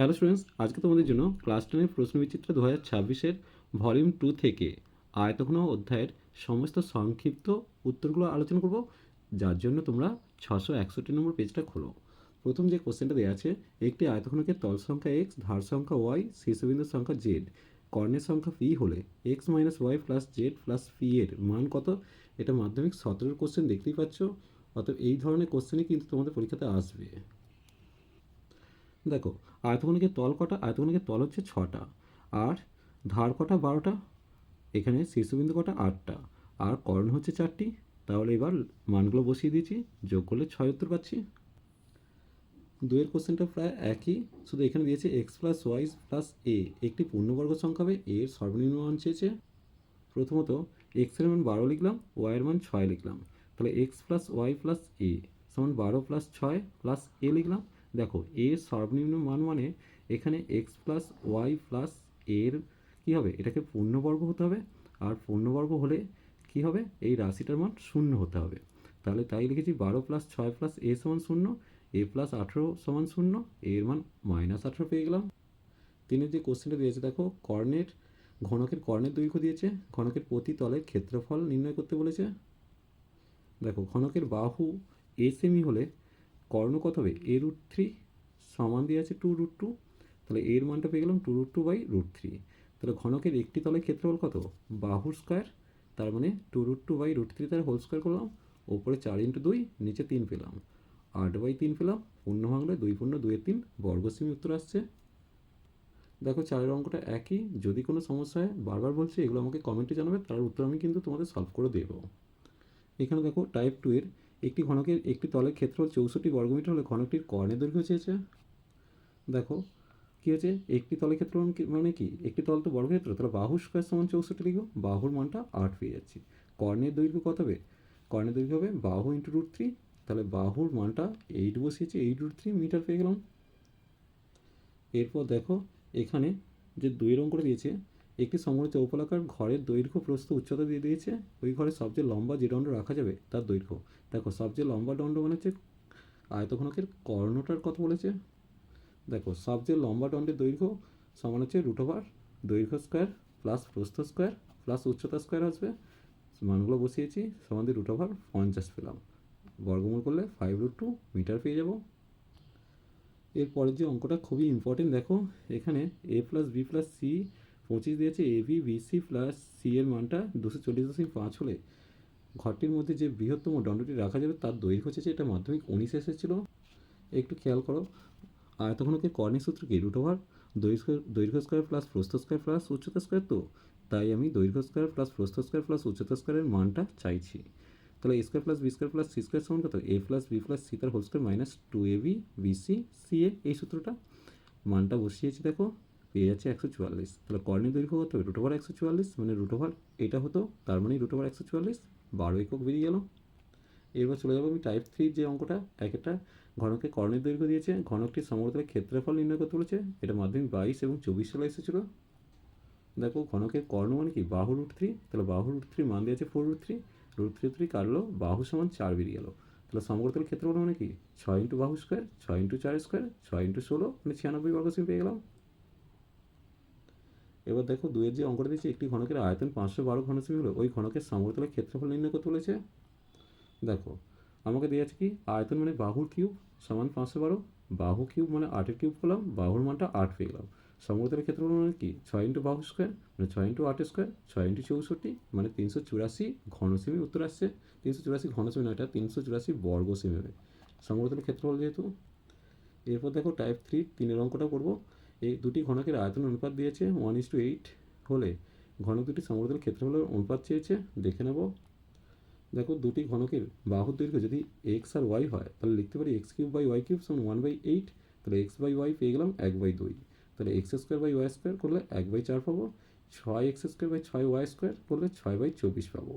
Hello students, আজকে তোমাদের জন্য ক্লাস টেনের প্রশ্নবিচিত্র দু হাজার ছাব্বিশের ভলিউম টু থেকে আয়তঘন অধ্যায়ের সমস্ত সংক্ষিপ্ত উত্তরগুলো আলোচনা করব, যার জন্য তোমরা ছশো একষট্টি নম্বর পেজটা খোলো। প্রথম যে কোশ্চেনটা দেওয়া আছে, একটি আয়তঘনকের তল সংখ্যা এক্স ধার সংখ্যা ওয়াই শীর্ষবিন্দুর সংখ্যা জেড কর্ণের সংখ্যা পি হলে X minus Y plus Z plus P এর মান কত? এটা মাধ্যমিক সতেরোর কোশ্চেন দেখতেই পাচ্ছ, অতএব এই ধরনের কোশ্চেনই কিন্তু তোমাদের পরীক্ষাতে আসবে। দেখো আয়তঘনকের তল কটা? আয়তঘনকের তল হচ্ছে ছটা। আর ধার কটা? বারোটা। এখানে শীর্ষবিন্দু কটা? আটটা। আর কর্ণ হচ্ছে চারটি। তাহলে এবার মানগুলো বসিয়ে দিয়েছি। যোগ করলে ছয় উত্তর পাচ্ছি। দুয়ের কোশ্চেনটা প্রায় একই। শুধু এখানে দিয়েছে X plus Y plus A একটি পূর্ণবর্গ সংখ্যা হবে এর সর্বনিম্ন মান চেয়েছে। প্রথমত এক্সের মান বারো লিখলাম ওয়াইয়ের মান ছয় লিখলাম। তাহলে X plus Y plus A সমান বারো প্লাস ছয় প্লাস এ লিখলাম। দেখো এর সর্বনিম্ন মান মানে এখানে এক্স প্লাস ওয়াই প্লাস এর কী হবে? এটাকে পূর্ণবর্গ হতে হবে। আর পূর্ণবর্গ হলে কি হবে? এই রাশিটার মান শূন্য হতে হবে। তাহলে তাই লিখেছি বারো প্লাস ছয় প্লাস এ সমান শূন্য এ প্লাস আঠেরো সমান শূন্য এর মান মাইনাস আঠেরো পেয়ে গেলাম। তিনের যে কোশ্চেনটা দিয়েছে, দেখো, কর্ণের, ঘনকের কর্ণের দৈর্ঘ্য দিয়েছে। ঘনকের প্রতি তলের ক্ষেত্রফল নির্ণয় করতে বলেছে। দেখো, ঘনকের বাহু এ সেমি হলে কর্ণ কত হবে? এ রুট থ্রি সমান দিয়ে আছে টু রুট টু তাহলে এর মানটা পেয়ে গেলাম two root two by root three তাহলে ঘনকের একটি তলের ক্ষেত্রফল কত? বাহুর স্কোয়ার তার মানে two root two by root three তার হোল স্কোয়ার করলাম, ওপরে চার ইন্টু দুই, নিচে তিন পেলাম। আট বাই তিন পেলাম, পূর্ণ ভাঙলে দুই পূর্ণ দুয়ের তিন, বর্গসীমি উত্তর আসছে। দেখো চারের অঙ্কটা একই, যদি কোনো সমস্যা হয় বারবার বলছি, এগুলো আমাকে কমেন্টে জানাবে, তার উত্তর আমি কিন্তু তোমাদের সলভ করে দেবো। এখানে দেখো টাইপ টু এর একটি ঘনকের একটি তলের ক্ষেত্রফল চৌষট্টি বর্গমিটার হলে ঘনকটির কর্ণের দৈর্ঘ্য চেয়েছে। দেখো, কী হচ্ছে একটি তলের ক্ষেত্রফল কি- মানে কি? একটি তল তো বর্গক্ষেত্র তাহলে বাহু স্কোয়ার সমান চৌষট্টি লিখো বাহুর মানটা আট পেয়ে যাচ্ছি। কর্ণের দৈর্ঘ্য কত হবে? কর্ণের দৈর্ঘ্য হবে বাহু ইন্টু রুট থ্রি তাহলে বাহুর মানটা এইট বসিয়েছি এইট রুট থ্রি মিটার পেয়ে গেলাম। এরপর দেখো, এখানে যে দুই রং করে দিয়েছে একটি সমগ্র চৌপলাকার ঘরের দৈর্ঘ্য প্রস্থ উচ্চতা দিয়ে দিয়েছে। ওই ঘরে সবচেয়ে লম্বা যে দণ্ড রাখা যাবে, তার দৈর্ঘ্য। দেখো, সবচেয়ে লম্বা দণ্ড মানে হচ্ছে আয়তঘনকের কর্ণটার কথা বলেছে। দেখো, সবচেয়ে লম্বা দণ্ডের দৈর্ঘ্য সমান হচ্ছে রুট ওভার দৈর্ঘ্য স্কোয়ার প্লাস প্রস্থ স্কোয়ার প্লাস উচ্চতা স্কোয়ার আসবে। মানগুলো বসিয়েছি, সমান দিয়ে রুট ওভার পঞ্চাশ পেলাম। বর্গমূল করলে ফাইভ রুট টু মিটার পেয়ে যাব। এরপরের যে অঙ্কটা খুবই ইম্পর্টেন্ট দেখো, এখানে A plus B plus C পঁচিশ দিয়েছে A B BC plus C এর মানটা দুশো চল্লিশ দশমিক পাঁচ হলে। ঘরটির মধ্যে যে বৃহত্তম দণ্ডটি রাখা যাবে তার দৈর্ঘ্য হচ্ছে এটা মাধ্যমিক উনিশ এসেছিল। একটু খেয়াল করো আয়তঘনকে কর্ণের সূত্র কি? রুট ওভার দৈর্ঘ্য দৈর্ঘ্য স্কোয়ার প্লাস প্রস্থ স্কোয়ার প্লাস উচ্চতা স্কোয়ার তো? তাই আমি দৈর্ঘ্য স্কোয়ার প্লাস প্রস্থ স্কোয়ার প্লাস উচ্চতা স্কোয়ারের মানটা চাইছি। তাহলে A square plus B square plus C square সমান কত? A plus B plus C তার whole square minus two A B B C C A এই সূত্রটা। মানটা বসিয়েছি দেখো। পেয়ে যাচ্ছে একশো চুয়াল্লিশ। তাহলে কর্ণের দৈর্ঘ্য কত? হবে রুট ওভার একশো চুয়াল্লিশ মানে রুট ওভার এটা হতো, তার মানে রুট ওভার একশো চুয়াল্লিশ, বারো একক বেরিয়ে গেল। এরপর চলে যাব আমি টাইপ থ্রি যে অঙ্কটা, এক একটা। ঘনকে কর্ণের দৈর্ঘ্য দিয়েছে, ঘনকটির সমগ্রতলের ক্ষেত্রফল নির্ণয় করতে বলেছে, এটা মাধ্যমিক বাইশ এবং চব্বিশ সালে এসেছিল। দেখো, ঘনকের কর্ণ মানে কি? বাহু রুট থ্রি তাহলে বাহু রুট থ্রি মান দিয়েছে four root three root three three কাটলো, বাহু সমান চার বেরিয়ে গেলো। তাহলে সমগ্রতলের ক্ষেত্রফল মানে কি? ছয় ইন্টু বাহু স্কোয়ার ছয় ইন্টু চার স্কোয়ার ছয় ইন্টু ষোলো মানে ছিয়ানব্বই বর্গসীম পেয়ে গেলাম। এবার দেখো দুয়ের যে অঙ্কটা দিয়েছে, একটি ঘনকের আয়তন পাঁচশো বারো ঘনসেমি হলো, ওই ঘনকের সমগ্রতলের ক্ষেত্রফল নির্ণয় করতে বলেছে। দেখো, আমাকে দেওয়া আছে কি? আয়তন মানে বাহুর কিউব সমান পাঁচশো বারো, বাহু কিউব মানে আটের কিউব করলাম, বাহুর মানটা আট পেয়ে গেলাম। সমগ্রতলের ক্ষেত্রফল মানে কি? ছয় ইন্টু বাহু স্কোয়ার মানে ছয় ইন্টু আট স্কোয়ার, ছয় ইন্টু চৌষট্টি মানে তিনশো চুরাশি ঘনসেমি উত্তর আসছে। তিনশো চুরাশি ঘনসেমি নয়, এটা তিনশো চুরাশি বর্গসেমি হবে। সমগ্রতলের ক্ষেত্রফল যেহেতু, এরপর দেখো টাইপ থ্রি তিনের অঙ্কটা করব। এই দুটি ঘনকের আয়তন অনুপাত দিয়েছে ওয়ান ইস টু এইট হলে ঘনক দুটি সমগ্রতলের ক্ষেত্রফলের অনুপাত চেয়েছে, দেখে নেব। দেখো দুটি ঘনকের বাহুর দৈর্ঘ্য যদি এক্স আর ওয়াই হয়, তাহলে লিখতে পারি X cube by Y cube সমান ওয়ান বাই এইট তাহলে এক্স বাই ওয়াই পেয়ে গেলাম এক বাই দুই। তাহলে X square by Y square করলে এক বাই চার পাবো, ছয় এক্স স্কোয়ার বাই ছয় ওয়াই স্কোয়ার করলে ছয় বাই চব্বিশ পাবো।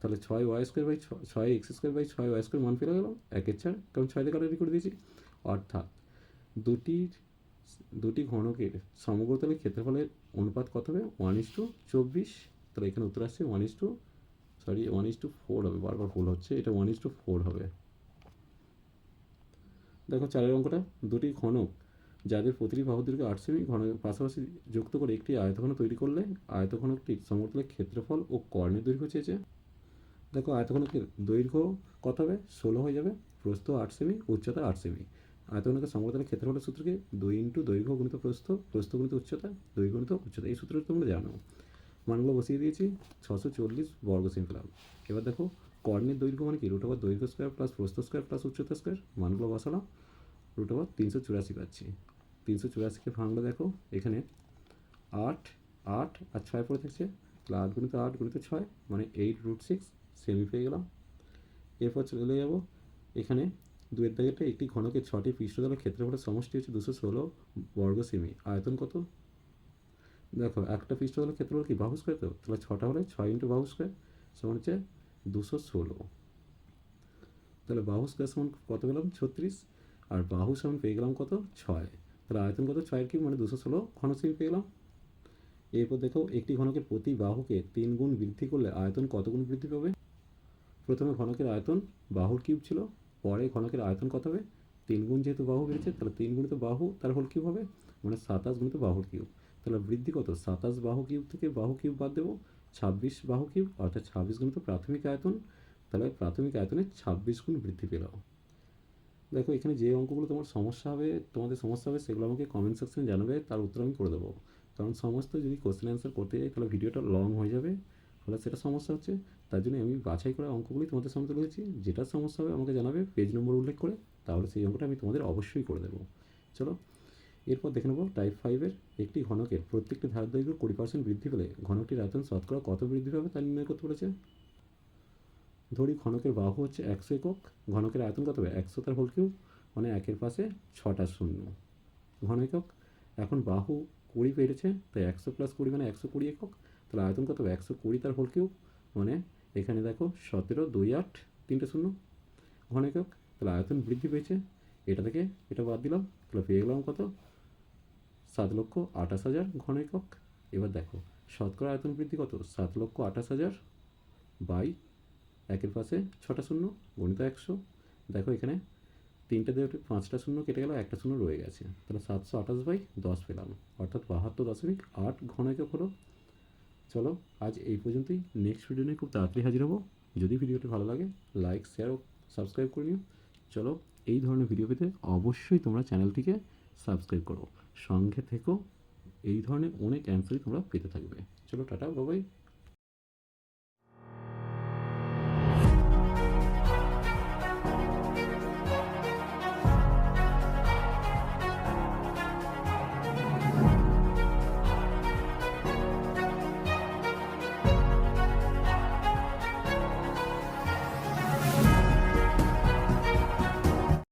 তাহলে ছয় ওয়াই স্কোয়ার বাই ছয় এক্স স্কোয়ার বাই ছয় ওয়াই স্কোয়ার মান পেয়ে গেলাম একের চার, কারণ ছয় দিয়ে কাটারি করে দিয়েছি। অর্থাৎ দুটির দুটি ঘনকের সমগ্রতলের ক্ষেত্রফলের অনুপাত কত হবে? ওয়ান ইস টু চব্বিশ। তাহলে এখানে উত্তর আসছে one is two sorry one is two four হবে। বারবার ভুল হচ্ছে। এটা ওয়ান ইস টু ফোর হবে। দেখো চারের অঙ্কটা। দুটি ঘনক যাদের প্রতিটি বাহু দৈর্ঘ্য আট সেমি ঘন পাশাপাশি যুক্ত করে একটি আয়তঘন তৈরি করলে আয়তঘনকটির সমতলের ক্ষেত্রফল ও কর্ণের দৈর্ঘ্য চেয়েছে। দেখো আয়তঘনকের দৈর্ঘ্য কত হবে? ষোলো হয়ে যাবে। প্রস্থ আট সেমি, উচ্চতা আট সেমি। আয়তঘনকের সমতলের ক্ষেত্রফলের সূত্রকে দুই ইন্টু দৈর্ঘ্য গুণিত প্রস্থ প্রস্থ গুণিত উচ্চতা, দৈর্ঘ্য গুণিত উচ্চতা, এই সূত্রটা তোমরা জানো। মানগুলো বসিয়ে দিয়েছি, ছশো চল্লিশ বর্গ পেলাম এবার দেখো, কর্ণের দৈর্ঘ্য মানে কি? রুট ওভার দৈর্ঘ্য স্কোয়ার প্লাস প্রস্থ স্কোয়ার প্লাস উচ্চতা স্কোয়ার মানগুলো বসালাম রুট ওভার তিনশো চুরাশি পাচ্ছি। তিনশো চুরাশিকে ভাঙলে দেখো, এখানে আট আট আর ছয় পড়ে থাকছে তাহলে আট গুণিত আট গুণিত ছয় মানে এইট রুট সিক্স সেমি পেয়ে গেলাম। এরপর চলে যাব, এখানে দুয়ের দাগেরটা একটি ঘনকের ছটি পৃষ্ঠতলের ক্ষেত্রফলের সমষ্টি হচ্ছে দুশো ষোলো বর্গ সেমি। আয়তন কত? দেখো, একটা পৃষ্ঠতলের ক্ষেত্রফল কি বাহু স্কোয়ার তো? তাহলে ছটা হলে ছয় ইন্টু বাহু স্কোয়ার সমান হচ্ছে দুশো ষোলো। তাহলে বাহু স্কোয়ার সমান কত পেলাম? ছত্রিশ। আর বাহু সমান পেয়ে গেলাম কত? ছয়। তাহলে আয়তন কত? ছয়ের কিউব মানে দুশো ষোলো ঘন সেমি পেয়ে গেলাম। এরপর দেখো, একটি ঘনকের প্রতি বাহুকে তিন গুণ বৃদ্ধি করলে আয়তন কত গুণ বৃদ্ধি পাবে? প্রথমে ঘনকের আয়তন বাহুর কিউব ছিল পরে ঘনকের আয়তন কত হবে? তিন গুণ যেহেতু বাহু বেড়েছে, তাহলে তিন গুণিত বাহু, তার হোল কিউব হবে? মানে সাতাশ গুণিত বাহু কিউব। তাহলে বৃদ্ধি কত? সাতাশ বাহু কিউব থেকে বাহু কিউব বাদ দেবো। ছাব্বিশ বাহু কিউব, অর্থাৎ ছাব্বিশ গুণিত প্রাথমিক আয়তন। তাহলে প্রাথমিক আয়তনে ছাব্বিশ গুণ বৃদ্ধি পেল। দেখো, এখানে যে অঙ্কগুলো তোমার সমস্যা হবে, তোমাদের সমস্যা হবে, সেগুলো আমাকে কমেন্ট সেকশনে জানাবে, তার উত্তর আমি করে দেবো। কারণ সমস্ত যদি কোশ্চেন অ্যান্সার করতে যাই, তাহলে ভিডিওটা লং হয়ে যাবে। ফলে সেটা সমস্যা হচ্ছে। তার জন্য আমি বাছাই করা অঙ্কগুলি তোমাদের সামনে তুলে ধরেছি। যেটা সমস্যা হবে আমাকে জানাবে পেজ নম্বর উল্লেখ করে। তাহলে সেই অঙ্কটা আমি তোমাদের অবশ্যই করে দেবো। চলো, এরপর দেখে নেব টাইপ ফাইভের একটি ঘনকের প্রত্যেকটি ধার দৈর্ঘ্য কুড়ি পার্সেন্ট বৃদ্ধি পেলে ঘনকটির আয়তন শতকরা কত বৃদ্ধি পাবে তা নির্ণয় করতে বলেছে। ধরি ঘনকের বাহু হচ্ছে একশো একক, ঘনকের আয়তন কত হবে একশো তার হোল কিউব মানে একের পাশে ছটা শূন্য। ঘন একক, এখন বাহু কুড়ি পেরেছে, তাই একশো প্লাস কুড়ি মানে একশো কুড়ি একক। তাহলে আয়তন কত হবে? একশো কুড়ি তার হোল কিউব মানে এখানে দেখো সতেরো, দুই, আট, তিনটে শূন্য। ঘন একক তাহলে আয়তন বৃদ্ধি পেয়েছে। এটা থেকে এটা বাদ দিলাম, তাহলে পেয়ে গেলাম কত? সাত লক্ষ আঠাশ হাজার ঘন একক। এবার দেখো, শতকরা আয়তন বৃদ্ধি কত? সাত লক্ষ আঠাশ হাজার বাই একের পাশে ছটা শূন্য, গণিত একশো। দেখো এখানে তিনটে দিয়ে পাঁচটা শূন্য কেটে গেল, একটা শূন্য রয়ে গেছে। তাহলে সাতশো আঠাশ বাই দশ পেলাম। অর্থাৎ বাহাত্তর দশমিক আট ঘন একক হলো। চলো, আজ এই পর্যন্তই। নেক্সট ভিডিও নিয়ে খুব তাড়াতাড়ি হাজির হব। যদি ভিডিওটি ভালো লাগে লাইক শেয়ার ও সাবস্ক্রাইব করে নিও। চলো, এই ধরনের ভিডিও পেতে অবশ্যই তোমরা চ্যানেলটিকে সাবস্ক্রাইব করো। সঙ্গে থেকেও এই ধরনের অনেক অ্যান্সারই তোমরা পেতে থাকবে। চলো, টাটা বাবাই